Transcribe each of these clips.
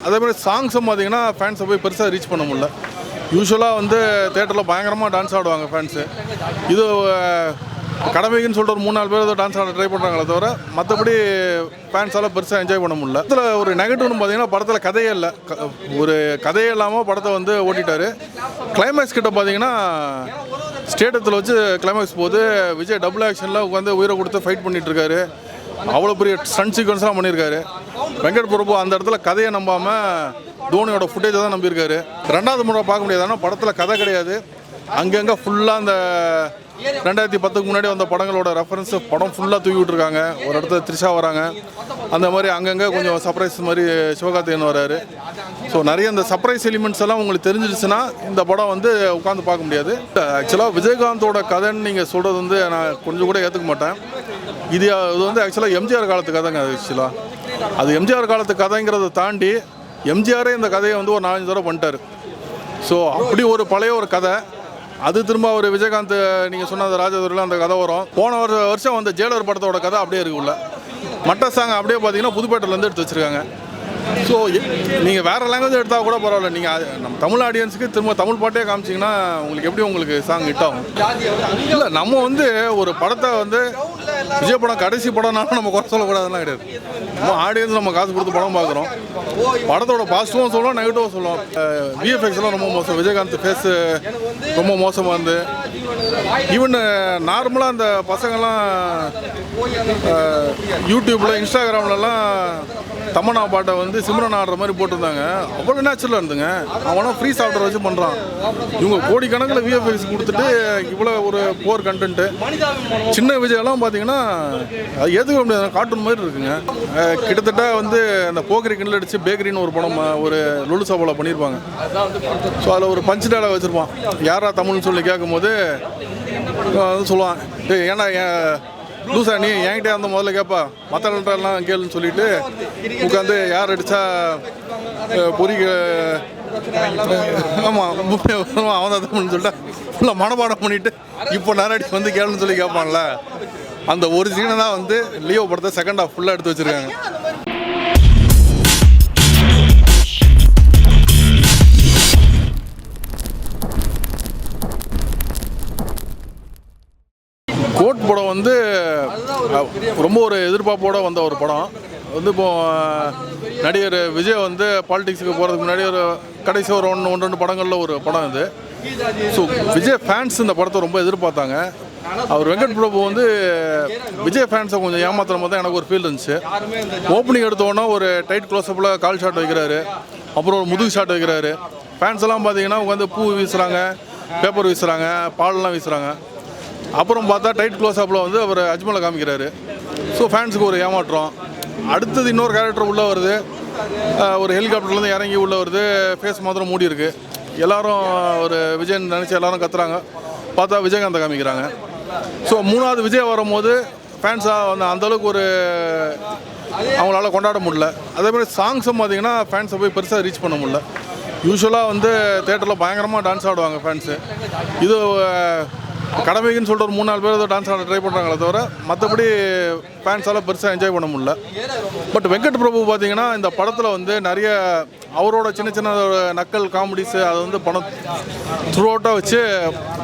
அதே மாதிரி சாங்ஸும் பார்த்தீங்கன்னா ஃபேன்ஸை போய் பெருசாக ரீச் பண்ண முடியல. யூஸ்வலாக வந்து தேட்டரில் பயங்கரமாக டான்ஸ் ஆடுவாங்க ஃபேன்ஸு இது கடமைக்குன்னு சொல்லிட்டு ஒரு மூணு நாலு பேர் ஏதோ டான்ஸ் ஆட ட்ரை பண்ணுறாங்களே தவிர மற்றபடி ஃபேன்ஸால் பெருசாக என்ஜாய் பண்ண முடியல. இதில் ஒரு நெகட்டிவ்னு பார்த்தீங்கன்னா படத்தில் கதையே இல்லை. க- ஒரு கதையே இல்லாமல் படத்தை வந்து ஓட்டிட்டாரு. கிளைமேக்ஸ் கிட்ட பார்த்தீங்கன்னா ஸ்டேட்டத்தில் வச்சு கிளைமேக்ஸ் போது விஜய் டபுள் ஆக்ஷனில் உட்காந்து உயிரை கொடுத்து ஃபைட் பண்ணிகிட்ருக்காரு அவ்வளோ பெரிய ஸ்டன் சீக்வன்ஸ்லாம் பண்ணியிருக்காரு வெங்கட் பிரபு அந்த இடத்துல கதையை நம்பாமல் தோனியோட ஃபுட்டேஜை தான் நம்பியிருக்காரு. ரெண்டாவது முறை பார்க்க முடியாது. ஆனால் படத்தில் கதை கிடையாது. அங்கங்கே ஃபுல்லாக அந்த ரெண்டாயிரத்தி பத்துக்கு முன்னாடி வந்த படங்களோட ரெஃபரன்ஸ் படம் ஃபுல்லாக தூக்கி விட்ருக்காங்க ஒரு இடத்துல த்ரிஷா வராங்க. அந்த மாதிரி அங்கங்கே கொஞ்சம் சர்ப்ரைஸ் மாதிரி சிவகார்த்திகேயன் வராரு ஸோ நிறைய இந்த சர்ப்ரைஸ் எலிமெண்ட்ஸ் எல்லாம் உங்களுக்கு தெரிஞ்சிருச்சுன்னா இந்த படம் வந்து உட்காந்து பார்க்க முடியாது. ஆக்சுவலாக விஜயகாந்தோட கதைன்னு நீங்கள் சொல்கிறது வந்து நான் கொஞ்சம் கூட ஏற்றுக்க மாட்டேன். இது இது வந்து ஆக்சுவலாக எம்ஜிஆர் காலத்து கதைங்க ஆக்சுவலாக அது எம்ஜிஆர் காலத்து கதைங்கிறத தாண்டி எம்ஜிஆரே இந்த கதையை வந்து ஒரு நாலஞ்சு தடவை பண்ணிட்டாரு. ஸோ அப்படி ஒரு பழைய ஒரு கதை. அது திரும்ப ஒரு விஜயகாந்த் நீங்கள் சொன்ன அந்த ராஜதுரையில் அந்த கதை வரும். போன வருஷ வருஷம் வந்த ஜெயலர் படத்தோட கதை அப்படியே இருக்குள்ள மட்ட சாங் அப்படியே பார்த்தீங்கன்னா புதுப்பேட்டையிலேருந்து எடுத்து வச்சுருக்காங்க. ஸோ நீங்கள் வேறு லாங்குவேஜ் எடுத்தால் கூட பரவாயில்ல. நீங்கள் நம்ம தமிழ் ஆடியன்ஸுக்கு திரும்ப தமிழ் பாட்டே காமிச்சிங்கன்னா உங்களுக்கு எப்படி உங்களுக்கு சாங் ஹிட் ஆகும்? இல்லை நம்ம வந்து ஒரு படத்தை வந்து விஜய் படம் கடைசி படம்னாலும் நம்ம குறை சொல்லக்கூடாதுலாம் கிடையாது. நம்ம ஆடியன்ஸ் நம்ம காசு கொடுத்து படம் பார்க்குறோம். படத்தோட பாசிட்டிவும் சொல்லுவோம் நெகட்டிவும் சொல்லுவோம். விஎஃப்எக்ஸ்லாம் ரொம்ப மோசம். விஜயகாந்த் ஃபேஸு ரொம்ப மோசமாக இருந்து. ஈவன் நார்மலாக uh, அந்த பசங்கள்லாம் யூடியூப்பில் இன்ஸ்டாகிராம்லலாம் தமனா பாட்டை வந்து சிம்ரன் ஆடுற மாதிரி போட்டிருந்தாங்க. அவ்வளோ நேச்சுரலாக இருந்துங்க. அவனா ஃப்ரீ சாஃப்ட்வேர் வச்சு பண்ணுறான் இவங்க கோடிக்கணக்கில் விஎஃப்எக்ஸ் கொடுத்துட்டு இவ்வளோ ஒரு போர் கண்டென்ட்டு சின்ன விஜயெல்லாம் பார்த்தீங்கன்னா அது எதுக்க முடியாது. கார்ட்டூன் மாதிரி இருக்குங்க. கிட்டத்தட்ட வந்து அந்த போக்கரி கிண்டில் அடித்து பேக்கரின்னு ஒரு படம் ஒரு லுலு சபாவில் பண்ணியிருப்பாங்க. ஸோ அதில் ஒரு பஞ்சு டேலாக் வச்சுருப்பான். யாரா தமிழ்னு சொல்லி கேட்கும்போது அது சொல்லுவான். ஏய் ஏன்னா ஏன் லூசா நீ என்கிட்ட வந்து முதல்ல கேட்பா மற்றவங்கள்ட்டெல்லாம் கேளுன்னு சொல்லிட்டு உட்காந்து யார் அடித்தா பொறிக்க ஆமாம் அவன் தான் தமிழ்னு சொல்லிட்டு. ஃபுல்லாக மனப்பாடம் பண்ணிவிட்டு இப்போ நேரடி வந்து கேளுன்னு சொல்லி கேட்பான்ல அந்த ஒரு சீனை தான் வந்து லியோ படத்தை செகண்ட் ஹாஃப் ஃபுல்லாக எடுத்து வச்சுருக்காங்க. படம் வந்து ரொம்ப ஒரு எதிர்பார்ப்போட வந்த ஒரு படம். வந்து இப்போ நடிகர் விஜய் வந்து பாலிடிக்ஸுக்கு போகிறதுக்கு முன்னாடி ஒரு கடைசி ஒரு ஒன்று ஒன்று ரெண்டு படங்களில் ஒரு படம் இது. ஸோ விஜய் ஃபேன்ஸ் இந்த படத்தை ரொம்ப எதிர்பார்த்தாங்க. அவர் வெங்கட் பிரபு வந்து விஜய் ஃபேன்ஸை கொஞ்சம் ஏமாத்துற மாதிரி தான் எனக்கு ஒரு ஃபீல் இருந்துச்சு. ஓப்பனிங் எடுத்தோன்னா ஒரு டைட் க்ளோஸ்அப்பில் கால் ஷாட் வைக்கிறாரு. அப்புறம் ஒரு முதுகு ஷாட் வைக்கிறாரு. ஃபேன்ஸ் எல்லாம் பார்த்தீங்கன்னா உட்காந்து பூ வீசுகிறாங்க பேப்பர் வீசுகிறாங்க பால்லாம் வீசுகிறாங்க அப்புறம் பார்த்தா டைட் க்ளோஸ் அப்பில் வந்து அவர் அஜ்மலை காமிக்கிறாரு. ஸோ ஃபேன்ஸுக்கு ஒரு ஏமாற்றம். அடுத்தது இன்னொரு கேரக்டர் உள்ளே வருது. ஒரு ஹெலிகாப்டர்லேருந்து இறங்கி உள்ளே வருது. ஃபேஸ் மாத்திரம் மூடி இருக்கு. எல்லாரும் ஒரு விஜய் நினச்சி எல்லாரும் கத்துறாங்க. பார்த்தா விஜயகாந்தை காமிக்கிறாங்க. ஸோ மூணாவது விஜய் வரும்போது ஃபேன்ஸாக வந்து அந்தளவுக்கு ஒரு அவங்களால கொண்டாட முடியல. அதே மாதிரி சாங்ஸும் பார்த்தீங்கன்னா ஃபேன்ஸை போய் பெருசாக ரீச் பண்ண முடியல. யூஸ்வலாக வந்து தேட்டரில் பயங்கரமாக டான்ஸ் ஆடுவாங்க ஃபேன்ஸு இது கடமைக்குன்னு சொல்லிட்டு ஒரு மூணு நாலு பேர் ஏதோ டான்ஸ் ஆட ட்ரை பண்ணுறாங்களே தவிர மற்றபடி ஃபேன்ஸால் பெருசாக என்ஜாய் பண்ண முடியல. பட் வெங்கட் பிரபு பார்த்தீங்கன்னா இந்த படத்தில் வந்து நிறைய அவரோட சின்ன சின்ன நக்கல் காமெடிஸு அதை வந்து படம் த்ரூ அவுட்டாக வச்சு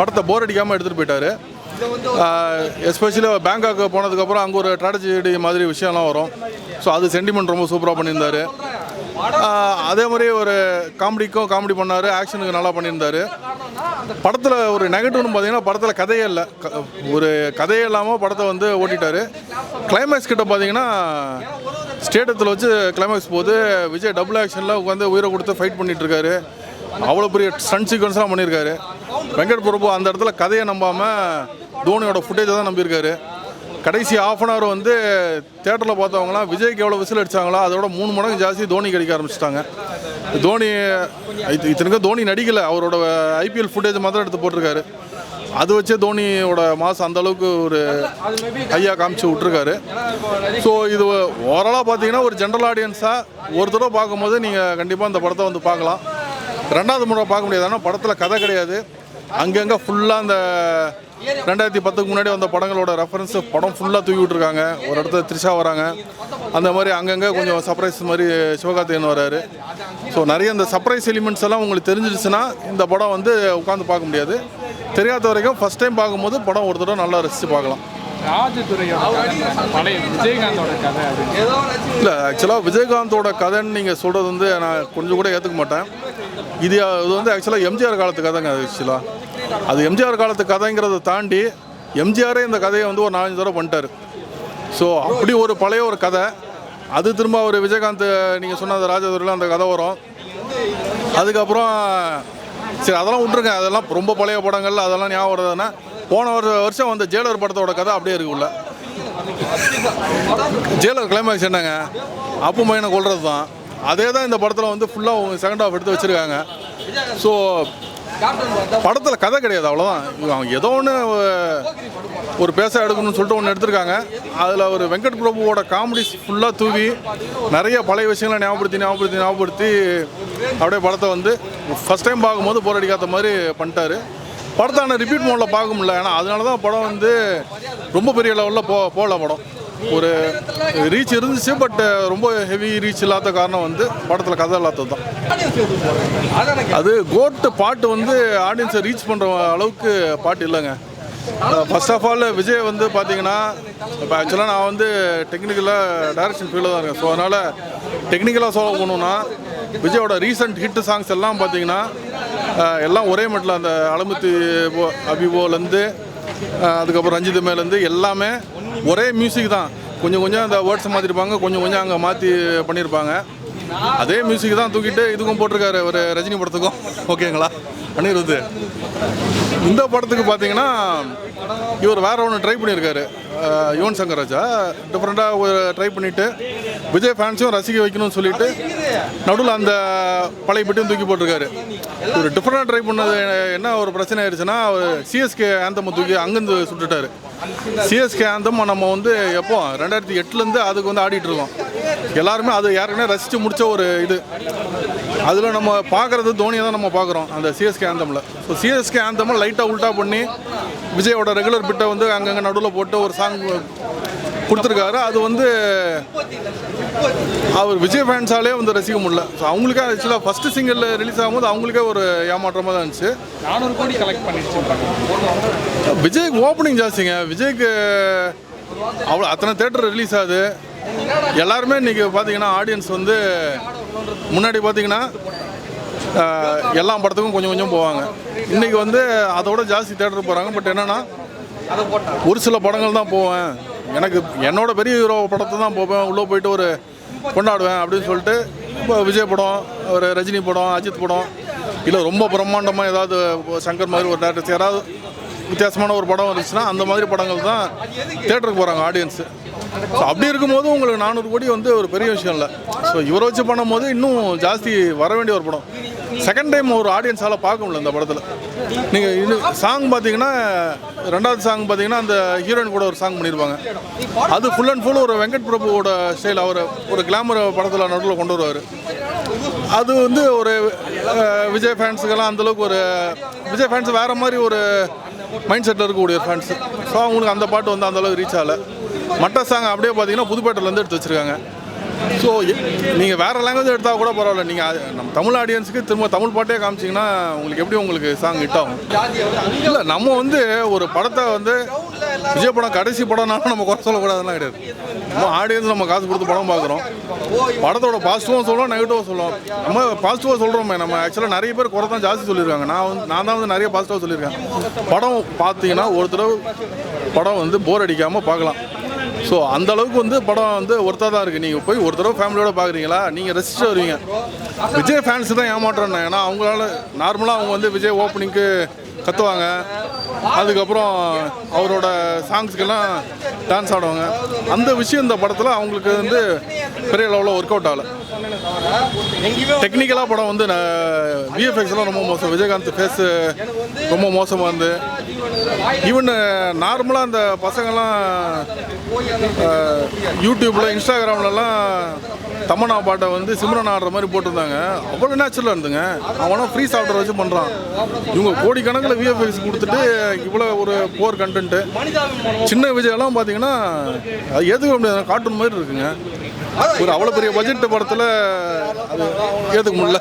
படத்தை போர் அடிக்காமல் எடுத்துகிட்டு போயிட்டார். எஸ்பெஷலி பேங்காக்கு போனதுக்கப்புறம் அங்கே ஒரு ட்ராட்டஜி மாதிரி விஷயம்லாம் வரும். ஸோ அது சென்டிமெண்ட் ரொம்ப சூப்பராக பண்ணியிருந்தாரு. அதே மாதிரி ஒரு காமெடிக்கும் காமெடி பண்ணார் ஆக்ஷனுக்கு நல்லா பண்ணியிருந்தாரு. படத்தில் ஒரு நெகட்டிவ்னு பார்த்தீங்கன்னா படத்தில் கதையே இல்லை. க- ஒரு கதையே இல்லாமல் படத்தை வந்து ஓட்டிட்டாரு. கிளைமேக்ஸ் கிட்ட பார்த்தீங்கன்னா ஸ்டேட்டத்தில் வச்சு கிளைமேக்ஸ் போது விஜய் டபுள் ஆக்ஷனில் உட்காந்து உயிரை கொடுத்து ஃபைட் பண்ணிட்டு இருக்காரு. அவ்வளோ பெரிய ஸ்டன் சீக்வன்ஸ்லாம் பண்ணியிருக்காரு வெங்கட் பிரபு அந்த இடத்துல கதையை நம்பாமல் தோனியோட ஃபுட்டேஜை தான் நம்பியிருக்காரு. கடைசி ஆஃப் அன் ஹவர் வந்து தேட்டரில் பார்த்தவங்களாம் விஜய்க்கு எவ்வளோ விசில் அடிச்சாங்களோ அதோட மூணு மடங்கு ஜாஸ்தி தோனி கிடைக்க ஆரம்பிச்சிட்டாங்க. தோனி இத்தனைக்கும் தோனி நடிக்கலை. அவரோட ஐபிஎல் ஃபுட்டேஜ் மாதிரி எடுத்து போட்டிருக்காரு. அது வச்சே தோனியோட மாதம் அந்த அளவுக்கு ஒரு ஐயா காமிச்சு விட்ருக்காரு ஸோ இது ஓவராலாக பார்த்தீங்கன்னா ஒரு ஜென்ரல் ஆடியன்ஸாக ஒரு தடவை பார்க்கும்போது நீங்கள் கண்டிப்பாக அந்த படத்தை வந்து பார்க்கலாம். ரெண்டாவது முறை பார்க்க முடியாது. ஆனால் படத்தில் கதை கிடையாது. அங்கங்கே ஃபுல்லாக அந்த ரெண்டாயிரத்தி பத்துக்கு முன்னாடி வந்த படங்களோட ரெஃபரன்ஸ் படம் ஃபுல்லாக தூக்கி விட்ருக்காங்க ஒரு இடத்துல த்ரிஷா வராங்க. அந்த மாதிரி அங்கங்கே கொஞ்சம் சர்ப்ரைஸ் மாதிரி சிவகார்த்திகேயன் வராரு. ஸோ நிறைய இந்த சர்ப்ரைஸ் எலிமெண்ட்ஸ் எல்லாம் உங்களுக்கு தெரிஞ்சிருச்சுன்னா இந்த படம் வந்து உட்காந்து பார்க்க முடியாது. தெரியாத வரைக்கும் ஃபஸ்ட் டைம் பார்க்கும்போது படம் ஒரு தடவை நல்லா ரசித்து பார்க்கலாம். இல்லை ஆக்சுவலாக விஜயகாந்தோட கதைன்னு நீங்கள் சொல்கிறது வந்து நான் கொஞ்சம் கூட ஏற்றுக்க மாட்டேன். இது இது வந்து ஆக்சுவலாக எம்ஜிஆர் காலத்து கதைங்க ஆக்சுவலாக அது எம்ஜிஆர் காலத்து கதைங்கிறத தாண்டி எம்ஜிஆரே இந்த கதையை வந்து ஒரு நாலஞ்சு தடவை பண்ணிட்டாரு. ஸோ அப்படி ஒரு பழைய ஒரு கதை. அது திரும்ப ஒரு விஜயகாந்த் நீங்கள் சொன்ன அந்த ராஜதுரையில் அந்த கதை வரும். அதுக்கப்புறம் சரி அதெல்லாம் விட்டுருங்க. அதெல்லாம் ரொம்ப பழைய படங்கள் அதெல்லாம் ஞாபகம் வருதுன்னா போன ஒரு வருஷம் வந்த ஜெயலர் படத்தோட கதை அப்படியே இருக்குல்ல ஜெயலர் கிளைமேக்ஸ் என்னங்க? அப்பு மையனை கொள்வது தான் அதே தான் இந்த படத்தில் வந்து ஃபுல்லாக செகண்ட் ஹாஃப் எடுத்து வச்சுருக்காங்க. ஸோ படத்தில் கதை கிடையாது அவ்வளோதான் அவங்க ஏதோ ஒன்று ஒரு பேச எடுக்கணும்னு சொல்லிட்டு ஒன்று எடுத்திருக்காங்க. அதில் ஒரு வெங்கட் பிரபுவோட காமெடி ஃபுல்லாக தூவி நிறைய பழைய விஷயங்களை ஞாபகப்படுத்தி ஞாபகப்படுத்தி ஞாபகப்படுத்தி அப்படியே படத்தை வந்து ஃபஸ்ட் டைம் பார்க்கும்போது போர் அடிக்காத மாதிரி பண்ணிட்டாரு. படத்தை ஆனால் ரிப்பீட் மோடில் பார்க்க முடியல. ஏன்னா அதனால தான் படம் வந்து ரொம்ப பெரிய லெவலில் போ போகல படம். ஒரு ரீச் இருந்துச்சு பட் uh, ரொம்ப ஹெவி ரீச் இல்லாத காரணம் வந்து படத்தில் கதை இல்லாதது தான். அது கோட்டு பாட்டு வந்து ஆடியன்ஸை ரீச் பண்ணுற அளவுக்கு பாட்டு இல்லைங்க. ஃபர்ஸ்ட் ஆஃப் ஆல் விஜய் வந்து பார்த்தீங்கன்னா இப்போ ஆக்சுவலாக நான் வந்து டெக்னிக்கலாக டைரக்ஷன் ஃபீல்டில் தான் இருக்கேன். ஸோ அதனால் டெக்னிக்கலாக சொல்ல போகணுன்னா விஜயோட ரீசன்ட் ஹிட் சாங்ஸ் எல்லாம் பார்த்தீங்கன்னா எல்லாம் ஒரே மட்டில் அந்த அலமுத்து போ- அபிபோலேருந்து அதுக்கப்புறம் ரஞ்சித் மேலேருந்து எல்லாமே ஒரே மியூசிக் தான். கொஞ்சம் கொஞ்சம் அந்த வேர்ட்ஸ் மாற்றிருப்பாங்க கொஞ்சம் கொஞ்சம் அங்கே மாற்றி பண்ணியிருப்பாங்க அதே மியூசிக் தான் தூக்கிட்டு இதுக்கும் போட்டிருக்காரு ஒரு ரஜினி படத்துக்கும். ஓகேங்களா? அனிருத். இந்த படத்துக்கு பார்த்தீங்கன்னா இவர் வேற ஒன்று ட்ரை பண்ணியிருக்காரு யுவன் சங்கர் ராஜா டிஃப்ரெண்ட்டாக ஒரு ட்ரை பண்ணிவிட்டு விஜய் ஃபேன்ஸையும் ரசிக்க வைக்கணும்னு சொல்லிட்டு நடுவில் அந்த பழைய பெட்டியும் தூக்கி போட்டிருக்காரு. ஒரு டிஃப்ரெண்டாக ட்ரை பண்ணது என்ன ஒரு பிரச்சனை ஆயிடுச்சுன்னா சிஎஸ்கே ஆந்தம்மை தூக்கி அங்கேருந்து சுட்டுட்டாரு. சிஎஸ்கே ஆந்தம் நம்ம வந்து எப்போ? ரெண்டாயிரத்தி எட்டுலேருந்து அதுக்கு வந்து ஆடிட்டு இருக்கோம். எல்லாருமே அது யாருக்குமே ரசித்து முடித்த ஒரு இது. அதில் நம்ம பார்க்குறது தோனியை தான் நம்ம பார்க்குறோம் அந்த சிஎஸ்கே ஆந்தமில் ஸோ சிஎஸ்கே ஆந்தமில் லைட்டாக உல்ட்டா பண்ணி விஜயோட ரெகுலர் பிட்டை வந்து அங்கங்கே நடுவில் போட்டு ஒரு சாங் கொடுத்துருக்காரு. அது வந்து அவர் விஜய் ஃபேன்ஸாலே வந்து ரசிக்க முடியல. ஸோ அவங்களுக்கே ஆக்சுவலாக ஃபஸ்ட்டு சிங்கிள் ரிலீஸ் ஆகும்போது அவங்களுக்கே ஒரு ஏமாற்றமாக தான் இருந்துச்சு. நானூறு கோடி கலெக்ட் பண்ணிடுச்சுன்றாங்க விஜய்க்கு ஓப்பனிங் ஜாஸ்திங்க. விஜய்க்கு அவ்வளோ அத்தனை தேட்டர் ரிலீஸ் ஆகுது. எல்லாருமே இன்றைக்கி பார்த்தீங்கன்னா ஆடியன்ஸ் வந்து முன்னாடி பார்த்தீங்கன்னா எல்லா படத்துக்கும் கொஞ்சம் கொஞ்சம் போவாங்க. இன்றைக்கி வந்து அதோட ஜாஸ்தி தேட்டர் போகிறாங்க பட் என்னென்னா ஒரு சில படங்கள் தான் போவேன். எனக்கு என்னோட பெரிய ஹீரோ படத்தை தான் போவேன். உள்ளே போயிட்டு ஒரு கொண்டாடுவேன் அப்படின்னு சொல்லிட்டு இப்போ விஜய் படம் ஒரு ரஜினி படம் அஜித் படம் இல்லை ரொம்ப பிரம்மாண்டமாக ஏதாவது சங்கர் மாதிரி ஒரு டேரக்டர்ஸ் யாராவது வித்தியாசமான ஒரு படம் இருந்துச்சுன்னா அந்த மாதிரி படங்கள் தான் தேட்டருக்கு போகிறாங்க ஆடியன்ஸு ஸோ அப்படி இருக்கும்போது உங்களுக்கு நானூறு கோடி வந்து ஒரு பெரிய விஷயம் இல்லை. ஸோ இவரை வச்சு பண்ணும்போது இன்னும் ஜாஸ்தி வர வேண்டிய ஒரு படம். செகண்ட் டைம் ஒரு ஆடியன்ஸால் பார்க்க முடியல இந்த படத்தில். நீங்கள் இது சாங் பார்த்தீங்கன்னா ரெண்டாவது சாங் பார்த்தீங்கன்னா அந்த ஹீரோயின் கூட ஒரு சாங் பண்ணியிருப்பாங்க அது ஃபுல் அண்ட் ஃபுல் ஒரு வெங்கட் பிரபுவோட ஸ்டைல் அவர் ஒரு கிளாமர் படத்தில் நடுவில் கொண்டு வருவார். அது வந்து ஒரு விஜய் ஃபேன்ஸுக்கெல்லாம் அந்தளவுக்கு ஒரு விஜய் ஃபேன்ஸ் வேறு மாதிரி ஒரு மைண்ட் செட்டில் இருக்கக்கூடிய ஃபேன்ஸு ஸோ அவங்களுக்கு அந்த பாட்டு வந்து அந்தளவுக்கு ரீச் ஆகலை. மற்ற சாங் அப்படியே பார்த்தீங்கன்னா புதுப்பேட்டையிலேருந்து எடுத்து வச்சுருக்காங்க. ஸோ நீங்கள் வேறு லாங்குவேஜ் எடுத்தால் கூட பரவாயில்ல. நீங்கள் நம்ம தமிழ் ஆடியன்ஸுக்கு திரும்ப தமிழ் பாட்டே காமிச்சிங்கன்னா உங்களுக்கு எப்படி உங்களுக்கு சாங் ஹிட் ஆகும்? இல்லை நம்ம வந்து ஒரு படத்தை வந்து விஜய் படம் கடைசி படம்னாலும் நம்ம குறை சொல்லக்கூடாதுலாம் கிடையாது. நம்ம ஆடியன்ஸ் நம்ம காசு கொடுத்து படம் பார்க்குறோம். படத்தோட பாசிட்டிவாக சொல்லுவோம் நெகட்டிவாக சொல்லுவோம் நம்ம பாசிட்டிவாக சொல்கிறோமே நம்ம ஆக்சுவலாக நிறைய பேர் குறை தான் ஜாஸ்தி சொல்லியிருக்காங்க. நான் வந்து நான் தான் வந்து நிறைய பாசிட்டிவாக சொல்லியிருக்கேன். படம் பார்த்தீங்கன்னா ஒரு தடவை படம் வந்து போர் அடிக்காமல் பார்க்கலாம். ஸோ அந்த அளவுக்கு வந்து படம் வந்து ஒருத்தா தான் இருக்குது நீங்கள் போய் ஒரு தடவை ஃபேமிலியோட பார்க்குறீங்களா நீங்கள் ரசிச்சு வருவீங்க. விஜய் ஃபேன்ஸ் தான் ஏமாற்றேன் ஏன்னா அவங்களால நார்மலாக அவங்க வந்து விஜய் ஓப்பனிங்க்கு கத்துவாங்க. அதுக்கப்புறம் அவரோட சாங்ஸ்க்கெல்லாம் டான்ஸ் ஆடுவாங்க. அந்த விஷயம் இந்த படத்தில் அவங்களுக்கு வந்து பெரிய லெவலில் ஒர்க் அவுட் ஆகலை. டெக்னிக்கலாக படம் வந்து விஎஃப்எக்ஸ்லாம் ரொம்ப மோசம். விஜயகாந்த் ஃபேஸு ரொம்ப மோசமாக இருந்து. ஈவன் நார்மலாக uh, அந்த பசங்கள்லாம் uh, யூடியூப்பில் இன்ஸ்டாகிராம்லலாம் தமன்னா பாட்டை வந்து சிம்ரன் ஆடுற மாதிரி போட்டிருந்தாங்க. அவ்வளோ நேச்சுரலாக இருந்துங்க. அவனும் ஃப்ரீ சாஃப்ட்வேர் வச்சு பண்ணுறான் இவங்க கோடிக்கணக்கில் விஎஃப்எக்ஸ் கொடுத்துட்டு இவ்வளோ ஒரு போர் கண்டென்ட்டு சின்ன விஜயெல்லாம் பார்த்தீங்கன்னா அது ஏற்றுக்க முடியாது கார்ட்டூன் மாதிரி இருக்குங்க. ஒரு அவ்வளோ பெரிய பட்ஜெட் படத்தில் அது ஏற்றுக்க முடியல.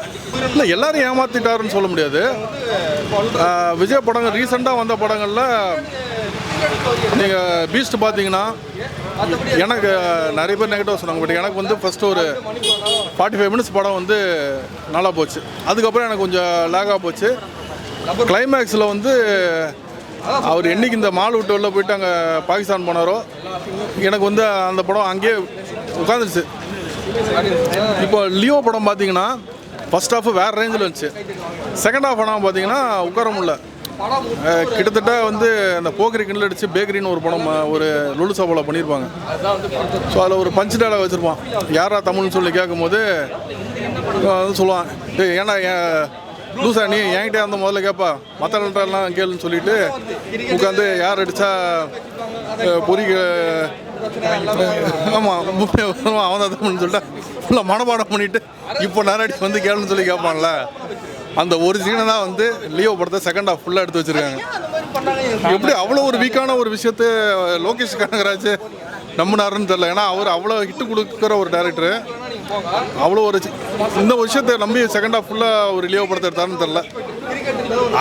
இல்லை எல்லாரும் ஏமாற்றிட்டாருன்னு சொல்ல முடியாது. விஜய் படங்கள் ரீசெண்டாக வந்த படங்களில் நீங்கள் பீஸ்ட் பார்த்தீங்கன்னா எனக்கு நிறைய பேர் நெகட்டிவ் சொன்னாங்க. பட் எனக்கு வந்து ஃபஸ்ட்டு ஒரு ஃபார்ட்டி ஃபைவ் மினிட்ஸ் படம் வந்து நல்லா போச்சு. அதுக்கப்புறம் எனக்கு கொஞ்சம் லேகாக போச்சு. கிளைமேக்ஸில் வந்து அவர் என்னைக்கு இந்த மால் விட்டு வெளில போயிட்டு அங்கே பாகிஸ்தான் போனாரோ எனக்கு வந்து அந்த படம் அங்கேயே உட்காந்துருச்சு இப்போ லியோ படம் பார்த்தீங்கன்னா ஃபர்ஸ்ட் ஹாஃப் வேறு ரேஞ்சில் வந்துச்சு செகண்ட் ஹாஃப் ஆனால் பார்த்தீங்கன்னா உட்கார முடியல. கிட்டத்தட்ட வந்து அந்த போக்கரி கிண்டில் அடித்து பேக்கரின்னு ஒரு படம் ஒரு லுலு சபாவில் பண்ணியிருப்பாங்க ஸோ அதில் ஒரு பஞ்சு டேலாக் வச்சுருப்பான். யாரா தமிழ்னு சொல்லி கேட்கும்போது சொல்லுவான் ஏன்னா ஏன் லூசா நீ என்கிட்ட வந்து முதல்ல கேட்பா மற்றவங்கள்ட்டெல்லாம் கேளுன்னு சொல்லிட்டு உட்காந்து யார் அடித்தா பொறிக்க ஆமாம் அவன் தான் சொல்லிட்டு. ஃபுல்லாக மனப்பாடம் பண்ணிவிட்டு இப்போ நேரடி வந்து கேளுன்னு சொல்லி கேட்பான்ல அந்த ஒரு சீனை தான் வந்து லியோ படத்தை செகண்ட் ஹாஃப் ஃபுல்லாக எடுத்து வச்சுருக்காங்க. எப்படி அவ்வளோ ஒரு வீக்கான ஒரு விஷயத்த லோகேஷ் கனகராஜ் நம்பினாருன்னு தெரியல. ஏன்னா அவர் அவ்வளோ ஹிட்டு கொடுக்குற ஒரு டேரக்டரு அவ்வளோ ஒரு இந்த விஷயத்தை நம்பி செகண்ட் ஹாஃப் ஃபுல்லாக ஒரு லீவ் படத்தை எடுத்தாருன்னு தெரில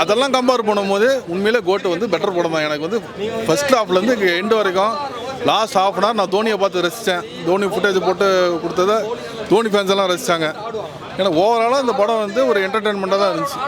அதெல்லாம் கம்பேர் பண்ணும்போது உண்மையிலே கோட்டு வந்து பெட்டர் படம் தான். எனக்கு வந்து ஃபர்ஸ்ட் ஹாஃப்லேருந்து எண்டு வரைக்கும் லாஸ்ட் ஹாஃப் அன் ஹவர் நான் தோனியை பார்த்து ரசித்தேன் தோனி ஃபுட்டேஜ் போட்டு கொடுத்ததை தோனி ஃபேன்ஸ் எல்லாம் ரசித்தாங்க ஏன்னா ஓவராலாக இந்த படம் வந்து ஒரு என்டர்டெயின்மெண்ட்டாக தான் இருந்துச்சு.